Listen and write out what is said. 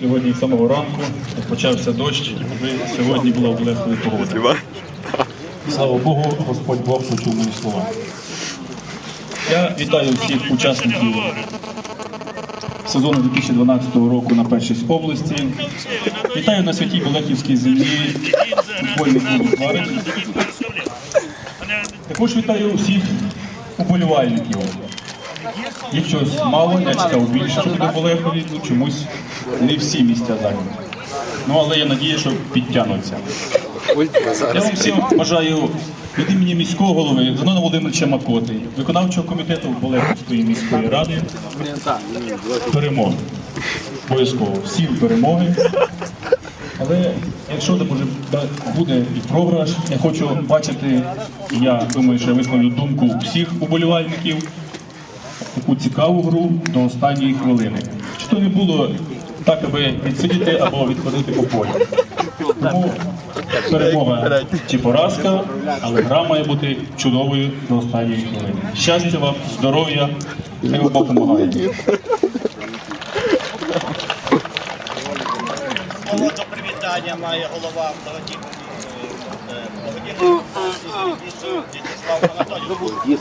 Сьогодні з самого ранку почався дощ, і сьогодні була в погода. Слава Богу, Господь Бог почув мої слова. Я вітаю всіх учасників сезону 2012 року на першість області. Вітаю на святій Болехівській землі футбольний клуб «Тварин». Також вітаю всіх уболівальників. Їх щось мало, я чекав більше, що буде в Олехові, ну чомусь не всі місця зайняті. Ну але я надію, що підтягнуться. Я вам всім бажаю від імені міського голови Зенона Володимировича Макоти, виконавчого комітету Болехівської міської ради перемоги. Обов'язково всім перемоги. Але якщо де може буде і програш, я хочу бачити, я думаю, що я висловлю думку всіх уболівальників, таку цікаву гру до останньої хвилини. Що не було так, аби відсидіти або відходити по полю. Тому перемога чи поразка, але гра має бути чудовою до останньої хвилини. Щастя вам, здоров'я, хай Бог допомагає. Привітання має голова благодійної В'ячеслав Анатолійович.